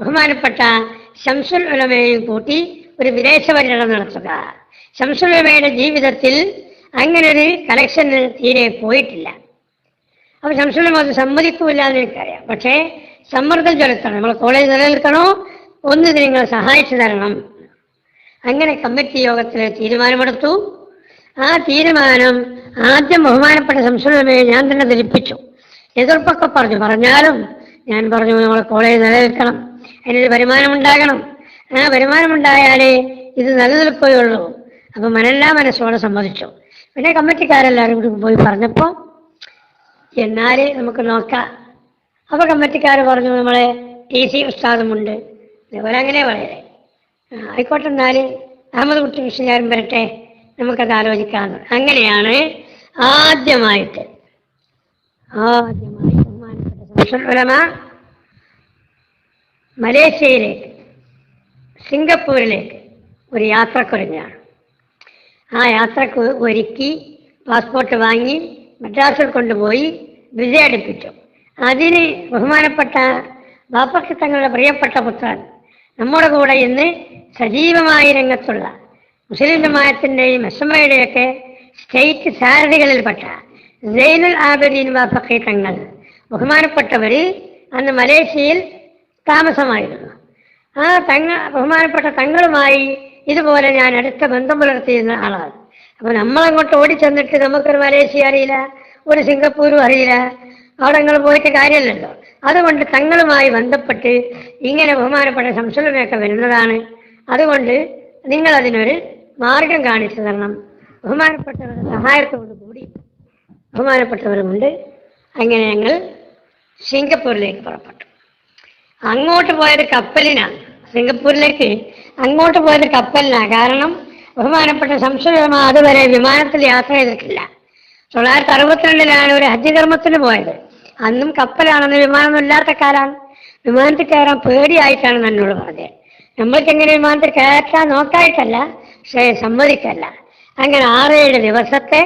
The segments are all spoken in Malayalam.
ബഹുമാനപ്പെട്ട ശംസുൽ ഉലമയെയും കൂട്ടി ഒരു വിദേശ പര്യടനം നടത്തുക. ശംസുൽ ഉലമയുടെ ജീവിതത്തിൽ അങ്ങനെ ഒരു കളക്ഷന് തീരെ പോയിട്ടില്ല. അപ്പൊ ശംസുലമ അത് സമ്മതിക്കൂല എന്ന് എനിക്കറിയാം പക്ഷേ സമ്മർദ്ദം ചെലുത്തണം. നമ്മൾ കോളേജ് നിലനിൽക്കണോ? ഒന്ന് നിങ്ങൾ സഹായിച്ചു തരണം. അങ്ങനെ കമ്മിറ്റി യോഗത്തിൽ തീരുമാനമെടുത്തു. ആ തീരുമാനം ആദ്യം ബഹുമാനപ്പെട്ട സംശയമേ ഞാൻ തന്നെ ധരിപ്പിച്ചു. എതിർപ്പൊക്കെ പറഞ്ഞു. പറഞ്ഞാലും ഞാൻ പറഞ്ഞു നമ്മൾ കോളേജ് നിലനിൽക്കണം. അതിനൊരു വരുമാനം ഉണ്ടാകണം ആ വരുമാനം ഉണ്ടായാലേ ഇത് നിലനിൽക്കുകയുള്ളൂ. അപ്പൊ മനെല്ലാം മനസ്സോടെ സമ്മതിച്ചു. പിന്നെ കമ്മിറ്റിക്കാരെല്ലാവരും കൂടി പോയി പറഞ്ഞപ്പോൾ എന്നാൽ നമുക്ക് നോക്കാം. അപ്പൊ കമ്മിറ്റിക്കാർ പറഞ്ഞു നമ്മളെ ടി സി ഉസ്താദുമുണ്ട്. ഇതുപോലെ അങ്ങനെ വളരെ ആയിക്കോട്ടെ എന്നാൽ അഹമ്മദ് കുട്ടി കൃഷ്ണകാരൻ വരട്ടെ. നമുക്കത് ആലോചിക്കാന്ന്. അങ്ങനെയാണ് ആദ്യമായിട്ട് ആദ്യമായി ബഹുമാനപ്പെട്ട മലേഷ്യയിലേക്ക് സിംഗപ്പൂരിലേക്ക് ഒരു യാത്രക്കൊരുങ്ങാണ് ആ യാത്രയ്ക്ക് ഒരുക്കി പാസ്പോർട്ട് വാങ്ങി മദ്രാസിൽ കൊണ്ടുപോയി വിസ അടുപ്പിച്ചു അതിന് ബഹുമാനപ്പെട്ട ബാപ്പക്ക് തങ്ങളുടെ പ്രിയപ്പെട്ട പുത്രൻ നമ്മുടെ കൂടെ ഇന്ന് സജീവമായ രംഗത്തുള്ള മുസ്ലിം സമാജത്തിന്റെയും എസ് എം ഐയുടെയൊക്കെ സ്റ്റേറ്റ് സാരഥികളിൽപ്പെട്ട ജൈനുൽ ആബദീൻ ബാപ്പക്കി തങ്ങൾ ബഹുമാനപ്പെട്ടവർ അന്ന് മലേഷ്യയിൽ താമസമായിരുന്നു. ആ തങ്ങ ബഹുമാനപ്പെട്ട തങ്ങളുമായി ഇതുപോലെ ഞാൻ അടുത്ത ബന്ധം പുലർത്തിയിരുന്ന ആളാണ്. അപ്പൊ നമ്മളങ്ങോട്ട് ഓടിച്ചെന്നിട്ട് നമുക്കൊരു മലേഷ്യ അറിയില്ല ഒരു സിംഗപ്പൂരും അറിയില്ല അവിടെ നിങ്ങൾ പോയിട്ട് കാര്യമില്ലല്ലോ. അതുകൊണ്ട് തങ്ങളുമായി ബന്ധപ്പെട്ട് ഇങ്ങനെ ബഹുമാനപ്പെട്ട സംശയമൊക്കെ വരുന്നതാണ്. അതുകൊണ്ട് നിങ്ങൾ അതിനൊരു മാർഗം കാണിച്ചു തരണം. ബഹുമാനപ്പെട്ടവരുടെ സഹായത്തോടു കൂടി ബഹുമാനപ്പെട്ടവരുമുണ്ട്. അങ്ങനെ ഞങ്ങൾ സിംഗപ്പൂരിലേക്ക് പുറപ്പെട്ടു. അങ്ങോട്ട് പോയത് കപ്പലിനാണ് സിംഗപ്പൂരിലേക്ക് അങ്ങോട്ട് പോയത് കപ്പലിനാണ് കാരണം ബഹുമാനപ്പെട്ട സംശയമാ അതുവരെ വിമാനത്തിൽ യാത്ര ചെയ്തിട്ടില്ല. തൊള്ളായിരത്തി അറുപത്തിരണ്ടിലാണ് ഒരു ഹജ്ജ് കർമ്മത്തിന് പോയത്. അന്നും കപ്പലാണെന്ന് വിമാനം ഇല്ലാത്ത കാലാണ്. വിമാനത്തിൽ കയറാൻ പേടിയായിട്ടാണ് എന്നോട് പറഞ്ഞത്. നമ്മൾക്ക് എങ്ങനെ വിമാനത്തിൽ കയറ്റാൻ നോക്കായിട്ടല്ല പക്ഷേ സമ്മതിക്കല്ല. അങ്ങനെ ആറേഴ് ദിവസത്തെ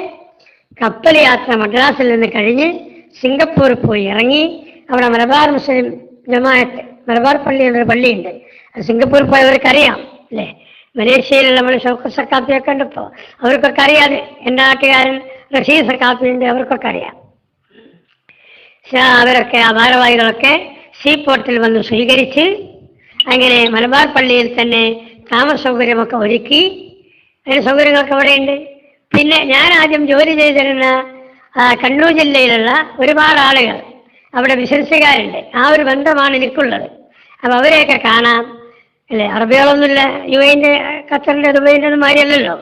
കപ്പൽ യാത്ര മദ്രാസിൽ നിന്ന് കഴിഞ്ഞ് സിംഗപ്പൂർ പോയി ഇറങ്ങി. അവിടെ മലബാർ മുസ്ലിം ജമാഅത്ത് മലബാർ പള്ളി എന്നൊരു പള്ളിയുണ്ട്. സിംഗപ്പൂർ പോയവർക്ക് അറിയാം അല്ലേ? മലേഷ്യയിലുള്ള നമ്മൾ ഷൗക്കത്ത് സക്കാപ്പിയൊക്കെ ഉണ്ട് ഇപ്പോൾ അവർക്കൊക്കെ അറിയാതെ എന്റെ നാട്ടുകാരൻ റഷീദ് സക്കാപ്പിയുണ്ട് അവർക്കൊക്കെ അറിയാം. അവരൊക്കെ ആ ഭാരവാഹികളൊക്കെ സീ പോർട്ടിൽ വന്ന് സ്വീകരിച്ച് അങ്ങനെ മലബാർ പള്ളിയിൽ തന്നെ താമസ സൗകര്യമൊക്കെ ഒരുക്കി. അതിന് സൗകര്യങ്ങളൊക്കെ അവിടെയുണ്ട്. പിന്നെ ഞാൻ ആദ്യം ജോലി ചെയ്തിരുന്ന കണ്ണൂർ ജില്ലയിലുള്ള ഒരുപാട് ആളുകൾ അവിടെ ബിസിനസ്സുകാരുണ്ട് ആ ഒരു ബന്ധമാണ് എനിക്കുള്ളത്. അപ്പോൾ അവരെയൊക്കെ കാണാം. അല്ലേ? അറബികളൊന്നുമില്ല. യു എന്റെ ഖത്തറിന്റെ ദുബൈന്റെ ഒന്നും മാതിരിയല്ലല്ലോ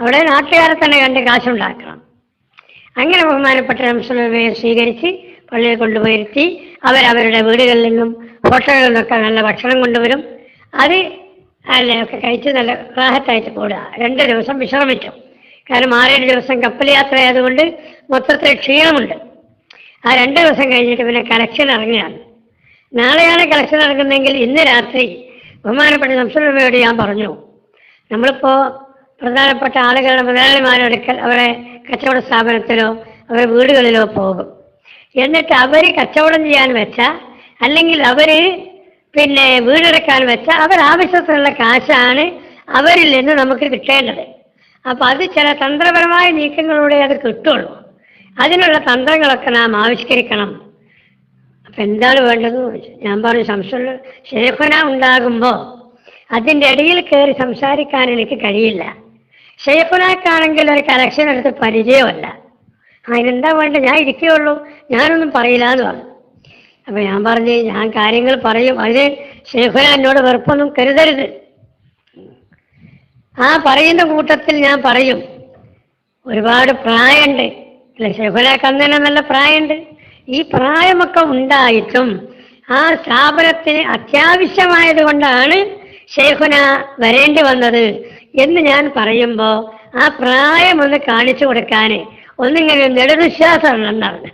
അവിടെ നാട്ടുകാരെ തന്നെ കണ്ട് കാശുണ്ടാക്കണം. അങ്ങനെ ബഹുമാനപ്പെട്ട റംസുലമയെ സ്വീകരിച്ച് പള്ളിയിൽ കൊണ്ടുപോയിരുത്തി അവരവരുടെ വീടുകളിൽ നിന്നും ഹോട്ടലുകളിൽ നിന്നൊക്കെ നല്ല ഭക്ഷണം കൊണ്ടുവരും. അത് അല്ലേ? ഒക്കെ കഴിച്ച് നല്ല റാഹത്തായിട്ട് കൂടുക രണ്ട് ദിവസം വിശ്രമിച്ചു. കാരണം ആറേഴ് ദിവസം കപ്പൽ യാത്ര ആയതുകൊണ്ട് മൊത്തത്തിൽ ക്ഷീണമുണ്ട്. ആ രണ്ട് ദിവസം കഴിഞ്ഞിട്ട് പിന്നെ കളക്ഷൻ ഇറങ്ങിയാണ് നാളെയാണ് കളക്ഷൻ ഇറങ്ങുന്നതെങ്കിൽ ഇന്ന് രാത്രി ബഹുമാനപ്പെട്ട സംസ്ഥാനയോട് ഞാൻ പറഞ്ഞു നമ്മളിപ്പോ പ്രധാനപ്പെട്ട ആളുകളുടെ മുതലാളിമാരെടുക്കൽ അവരെ കച്ചവട സ്ഥാപനത്തിലോ അവരുടെ വീടുകളിലോ പോകും. എന്നിട്ട് അവർ കച്ചവടം ചെയ്യാൻ വെച്ച അല്ലെങ്കിൽ അവർ പിന്നെ വീടെടുക്കാൻ വെച്ച അവർ ആവശ്യത്തിനുള്ള കാശാണ് അവരിൽ നിന്ന് നമുക്ക് കിട്ടേണ്ടത്. അപ്പൊ അത് ചില തന്ത്രപരമായ നീക്കങ്ങളിലൂടെ അത് കിട്ടുള്ളൂ. അതിനുള്ള തന്ത്രങ്ങളൊക്കെ നാം ആവിഷ്കരിക്കണം. അപ്പൊ എന്താണ് വേണ്ടത്? ഞാൻ പറഞ്ഞു സംശയം ഷേഖന ഉണ്ടാകുമ്പോ അതിന്റെ ഇടയിൽ കയറി സംസാരിക്കാൻ എനിക്ക് കഴിയില്ല. ഷേഖുനാക്കാണെങ്കിൽ ഒരു കലക്ഷൻ എടുത്ത് പരിചയമല്ല. അതിനെന്താ വേണ്ട ഞാൻ ഇരിക്കുകയുള്ളൂ. ഞാനൊന്നും പറയില്ല എന്ന് പറഞ്ഞു. അപ്പൊ ഞാൻ പറഞ്ഞു ഞാൻ കാര്യങ്ങൾ പറയും. അതിന് ഷേഖുന എന്നോട് വെറുപ്പൊന്നും കരുതരുത്. ആ പറയുന്ന കൂട്ടത്തിൽ ഞാൻ പറയും ഒരുപാട് പ്രായമുണ്ട്. ഷെഫുലാക്ക് അന്ന് നല്ല പ്രായമുണ്ട്. ഈ പ്രായമൊക്കെ ഉണ്ടായിട്ടും ആ സ്ഥാപനത്തിന് അത്യാവശ്യമായത് കൊണ്ടാണ് ഷെയ്ഖുന വരേണ്ടി വന്നത് എന്ന് ഞാൻ പറയുമ്പോൾ ആ പ്രായം ഒന്ന് കാണിച്ചു കൊടുക്കാൻ ഒന്നിങ്ങനെ നെടുവിശ്വാസം എന്നാണ്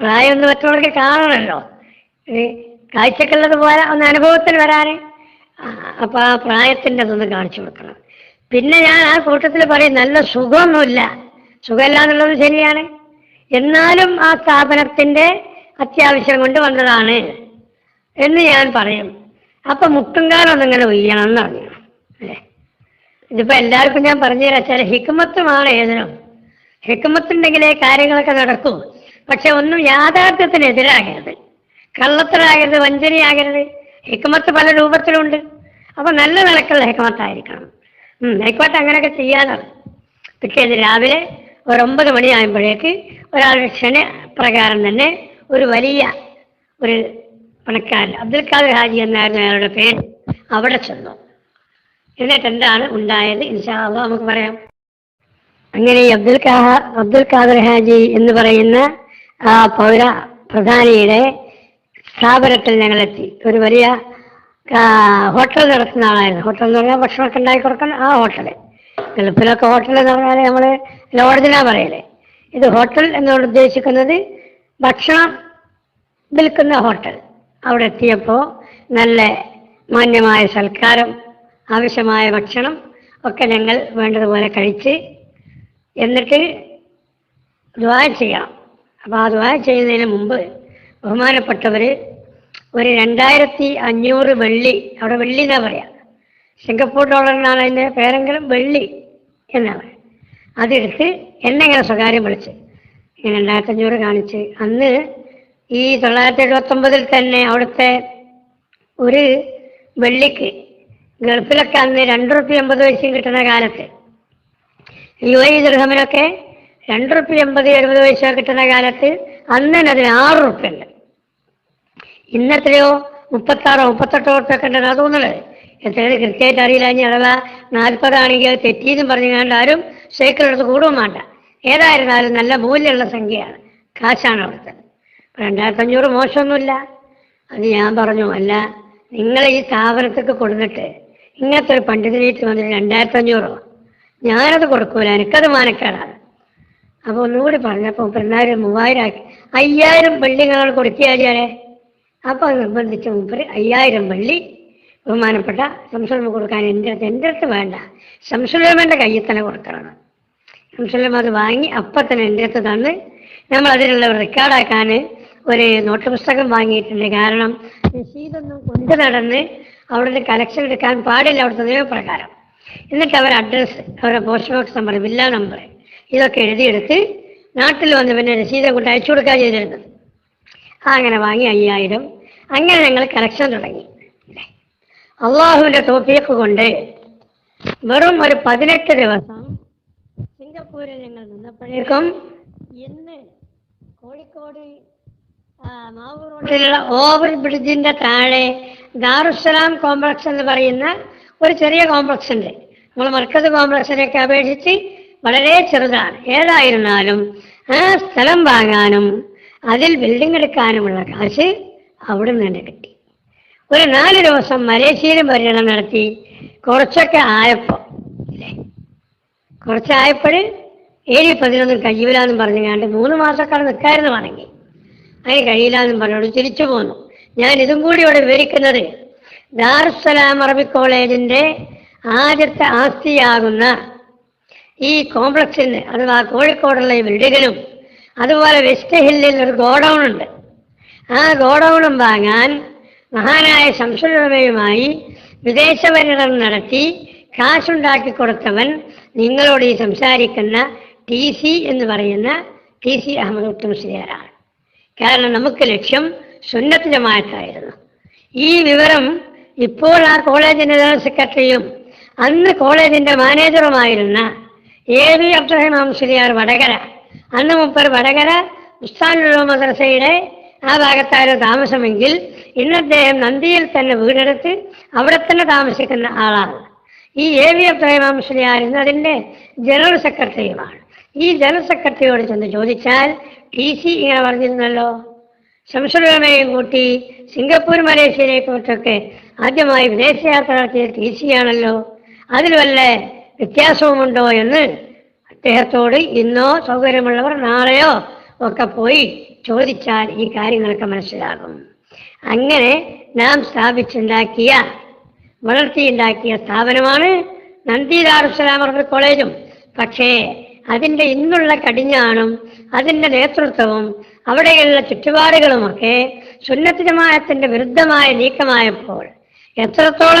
പ്രായം ഒന്ന് മറ്റുള്ളവർക്ക് കാണണമല്ലോ കാഴ്ചക്കുള്ളത് പോലെ ഒന്ന് അനുഭവത്തിൽ വരാൻ അപ്പൊ ആ പ്രായത്തിന്റെ അതൊന്ന് കാണിച്ചു കൊടുക്കണം. പിന്നെ ഞാൻ ആ കൂട്ടത്തിൽ പറയും നല്ല സുഖമൊന്നുമില്ല. സുഖമില്ല എന്നുള്ളത് ശരിയാണ്. എന്നാലും ആ സ്ഥാപനത്തിന്റെ അത്യാവശ്യം കൊണ്ട് വന്നതാണ് എന്ന് ഞാൻ പറയും. അപ്പൊ മുട്ടുംകാലം ഇങ്ങനെ ഉയ്യണം എന്ന് പറഞ്ഞു. അല്ലേ? ഇതിപ്പോ എല്ലാവർക്കും ഞാൻ പറഞ്ഞു തരാം ചില ഹിക്കുമത്തുമാണ് ഏതിനും. ഹിക്കുമത്തുണ്ടെങ്കിലേ കാര്യങ്ങളൊക്കെ നടക്കൂ. പക്ഷെ ഒന്നും യാഥാർത്ഥ്യത്തിനെതിരാകരുത്. കള്ളത്തരാകരുത് വഞ്ചനയാകരുത്. ഹിക്കുമത്ത് പല രൂപത്തിലുണ്ട്. അപ്പൊ നല്ല നിലക്കുള്ള ഹിക്കുമത്തായിരിക്കണം ഉം ഹിക്കുമത്ത് അങ്ങനെയൊക്കെ ചെയ്യാനാണ്. പിറ്റേന്ന് രാവിലെ ഒരു ഒമ്പത് മണിയാകുമ്പോഴേക്ക് ഒരാളുടെ ക്ഷണ പ്രകാരം തന്നെ ഒരു വലിയ ഒരു പണക്കാരൻ അബ്ദുൽ ഖാദർ ഹാജി എന്നായിരുന്നു അയാളുടെ പേര്. അവിടെ ചെന്നു. എന്നിട്ട് എന്താണ് ഉണ്ടായത്? ഇൻഷാ അള്ളാ നമുക്ക് പറയാം. അങ്ങനെ ഈ അബ്ദുൽ ഖാ അബ്ദുൽ ഖാദർ ഹാജി എന്ന് പറയുന്ന ആ പൗര പ്രധാനിയുടെ സ്ഥാപനത്തിൽ ഞങ്ങളെത്തി. ഒരു വലിയ ഹോട്ടൽ നടത്തുന്ന ആളായിരുന്നു. ഹോട്ടൽ എന്ന് പറഞ്ഞാൽ ഭക്ഷണമൊക്കെ ഉണ്ടാക്കി കൊടുക്കുന്ന ആ ഹോട്ടൽ ഗൾഫിലൊക്കെ ഹോട്ടൽ എന്ന് പറഞ്ഞാൽ നമ്മൾ ലോഡ്ജിനാ പറയലേ. ഇത് ഹോട്ടൽ എന്നോട് ഉദ്ദേശിക്കുന്നത് ഭക്ഷണം വിൽക്കുന്ന ഹോട്ടൽ അവിടെ എത്തിയപ്പോൾ നല്ല മാന്യമായ സൽക്കാരം ആവശ്യമായ ഭക്ഷണം ഒക്കെ ഞങ്ങൾ വേണ്ടതുപോലെ കഴിച്ച് എന്നിട്ട് ദ്വാ ചെയ്യണം. അപ്പോൾ ആ ദ്വാ ചെയ്യുന്നതിന് മുമ്പ് ബഹുമാനപ്പെട്ടവർ ഒരു രണ്ടായിരത്തി അഞ്ഞൂറ് വെള്ളി അവിടെ വെള്ളി എന്നാ പറയാ? സിംഗപ്പൂർ ഡോളറിനാണ് അതിന്റെ പേരെങ്കിലും വെള്ളി. എന്നാണ്. അതെടുത്ത് എന്നെ ഇങ്ങനെ സ്വകാര്യം വിളിച്ച്. ഇങ്ങനെ രണ്ടായിരത്തി അഞ്ഞൂറ് കാണിച്ച്. അന്ന് ഈ തൊള്ളായിരത്തി എഴുപത്തൊമ്പതിൽ തന്നെ അവിടുത്തെ ഒരു വെള്ളിക്ക് ഗൾഫിലൊക്കെ അന്ന് രണ്ട് റുപ്യ എൺപത് വയസ്സും കിട്ടുന്ന കാലത്ത് യു എ ദൃഹമിനൊക്കെ രണ്ട് റുപ്യ എൺപത് എഴുപത് വയസ്സോ കിട്ടുന്ന കാലത്ത് അന്ന് തന്നെ അതിന് ആറ് റുപ്യ ഉണ്ട്. ഇന്നെത്രയോ മുപ്പത്താറോ? മുപ്പത്തെട്ടോ റുപ്യ ഒക്കെ ഉണ്ടെന്ന് തോന്നുന്നത് എത്രയാണ് കൃത്യമായിട്ട് അറിയില്ല ഇനി അഥവാ നാൽപ്പതാണെങ്കിൽ അത് തെറ്റിയെന്നും പറഞ്ഞുകൊണ്ട് ആരും സൈക്കിളെടുത്ത് കൂടുകയും വേണ്ട. ഏതായിരുന്നാലും നല്ല മൂല്യമുള്ള സംഖ്യയാണ്. കാശാണ് അവിടുത്തെ. രണ്ടായിരത്തി അഞ്ഞൂറ് മോശമൊന്നുമില്ല. അത് ഞാൻ പറഞ്ഞു അല്ല നിങ്ങൾ ഈ സ്ഥാപനത്തേക്ക് കൊടുത്തിട്ട് ഇങ്ങനത്തെ ഒരു പണ്ഡിതനേറ്റ് വന്നിട്ട് രണ്ടായിരത്തി അഞ്ഞൂറോ ഞാനത് കൊടുക്കൂല എനിക്കത് മാനക്കേടാണ്. അപ്പോൾ ഒന്നുകൂടി പറഞ്ഞപ്പോൾ പിന്നായിരം മൂവായിരം ആക്കി അയ്യായിരം വെള്ളി ഞങ്ങൾ കൊടുക്കുകയാലേ അപ്പോൾ നിർബന്ധിച്ച് മുമ്പ് അയ്യായിരം വെള്ളി ബഹുമാനപ്പെട്ട സംസുലമ കൊടുക്കാൻ എന്റെ അടുത്ത് എന്റെ അടുത്ത് വേണ്ട. സംസുലമന്റെ കയ്യിൽ തന്നെ കൊടുക്കണം. സംസുലം അത് വാങ്ങി അപ്പം തന്നെ എന്റെ അടുത്ത് തന്ന് നമ്മൾ അതിനുള്ള റെക്കോർഡാക്കാൻ ഒരു നോട്ട് പുസ്തകം വാങ്ങിയിട്ടുണ്ട്. കാരണം രസീതൊന്നും കൊണ്ടു നടന്ന് അവിടുന്ന് കലക്ഷൻ എടുക്കാൻ പാടില്ല അവിടുത്തെ നിയമപ്രകാരം. എന്നിട്ട് അവരുടെ അഡ്രസ്സ് അവരുടെ post box number villa number ഇതൊക്കെ എഴുതിയെടുത്ത് നാട്ടിൽ വന്ന് പിന്നെ രസീതം കൊണ്ട് അയച്ചു കൊടുക്കുക ചെയ്തിരുന്നത്. അങ്ങനെ വാങ്ങി അയ്യായിരം. അങ്ങനെ ഞങ്ങൾ കലക്ഷൻ തുടങ്ങി. അള്ളാഹുവിന്റെ തോപ്പിയൊക്കെ കൊണ്ട് വെറും ഒരു പതിനെട്ട് ദിവസം സിംഗപ്പൂരിൽ ഞങ്ങൾ നിന്നപ്പോഴേക്കും ഇന്ന് കോഴിക്കോട് മാവൂർ റോഡിലുള്ള ഓവർ ബ്രിഡ്ജിന്റെ താഴെ ദാറുസലാം കോംപ്ലക്സ് എന്ന് പറയുന്ന ഒരു ചെറിയ കോംപ്ലക്സ് ഉണ്ട്. നമ്മൾ മർക്കസ് കോംപ്ലക്സിനെയൊക്കെ അപേക്ഷിച്ച് വളരെ ചെറുതാണ്. ഏതായിരുന്നാലും ആ സ്ഥലം വാങ്ങാനും അതിൽ ബിൽഡിംഗ് എടുക്കാനുമുള്ള കാശ് അവിടെ നിന്ന് തന്നെ കിട്ടി. ഒരു നാല് ദിവസം മലേഷ്യയിൽ പര്യടനം നടത്തി. കുറച്ചൊക്കെ ആയപ്പോൾ അല്ലേ കുറച്ചായപ്പോൾ ഏഴ് പതിനൊന്നും കഴിയില്ലാന്നും പറഞ്ഞുകൊണ്ട് മൂന്ന് മാസക്കാർ നിൽക്കായിരുന്നു വേണമെങ്കിൽ. അതിന് കഴിയില്ലാന്നും പറഞ്ഞോട് തിരിച്ചു പോന്നു. ഞാൻ ഇതും കൂടി ഇവിടെ വിവരിക്കുന്നത് ദാറുസലാം അറബി കോളേജിന്റെ ആദ്യത്തെ ആസ്തിയാകുന്ന ഈ കോംപ്ലക്സിന് അഥവാ കോഴിക്കോടുള്ള ബിൽഡിങ്ങിനും അതുപോലെ വെസ്റ്റ് ഹില്ലിൽ ഒരു ഗോഡൗൺ ഉണ്ട് ആ ഗോഡൗണും വാങ്ങാൻ മഹാനായ ശംസുലമയുമായി വിദേശ പര്യടനം നടത്തി കാശുണ്ടാക്കി കൊടുത്തവൻ നിങ്ങളോട് ഈ സംസാരിക്കുന്ന ടി സി എന്ന് പറയുന്ന ടി സി അഹമ്മദ് ഉത്തംശ്രീയാരാണ് കാരണം നമുക്ക് ലക്ഷ്യം സുന്നത്ത് ജമായത്തായിരുന്നു ഈ വിവരം ഇപ്പോൾ ആ കോളേജിന്റെ ജനറൽ സെക്രട്ടറിയും അന്ന് കോളേജിന്റെ മാനേജറുമായിരുന്ന എ വി അബ്ദുറഹിമാം ശ്രീയാർ വടകര അന്ന് മുപ്പർ വടകര ഉസ്താനുള്ള മദ്രസയുടെ ആ ഭാഗത്തായിരുന്നു താമസമെങ്കിൽ ഇന്ന് അദ്ദേഹം നന്ദിയിൽ തന്നെ വീടെടുത്ത് അവിടെ തന്നെ താമസിക്കുന്ന ആളാണ്. ഈ എ വി എഫ് ശ്രീയാർ ഇന്ന് അതിന്റെ ജനറൽ സെക്രട്ടറിയുമാണ്. ഈ ജനറൽ സെക്രട്ടറിയോട് ചെന്ന് ചോദിച്ചാൽ ടി സി ഇങ്ങനെ പറഞ്ഞിരുന്നല്ലോ. ശംസുലമയും കൂട്ടി സിംഗപ്പൂർ മലേഷ്യയിലേക്ക് മറ്റൊക്കെ ആദ്യമായി വിദേശയാത്ര നടത്തിയ ടി സി ആണല്ലോ. അതിൽ വല്ല വ്യത്യാസവുമുണ്ടോ എന്ന് അദ്ദേഹത്തോട് ഇന്നോ സൗകര്യമുള്ളവർ നാളെയോ ഒക്കെ പോയി ചോദിച്ചാൽ ഈ കാര്യങ്ങളൊക്കെ മനസ്സിലാകും. അങ്ങനെ നാം സ്ഥാപിച്ചുണ്ടാക്കിയ വളർത്തിയുണ്ടാക്കിയ സ്ഥാപനമാണ് നന്ദി ദാറുസലാം അറബിക് കോളേജും. പക്ഷേ അതിന്റെ ഇന്നുള്ള കടിഞ്ഞാണും അതിന്റെ നേതൃത്വവും അവിടെയുള്ള ചുറ്റുപാടുകളുമൊക്കെ സുന്നത്ത് ജമാഅത്തിന്റെ വിരുദ്ധമായ നീക്കമായപ്പോൾ എത്രത്തോളം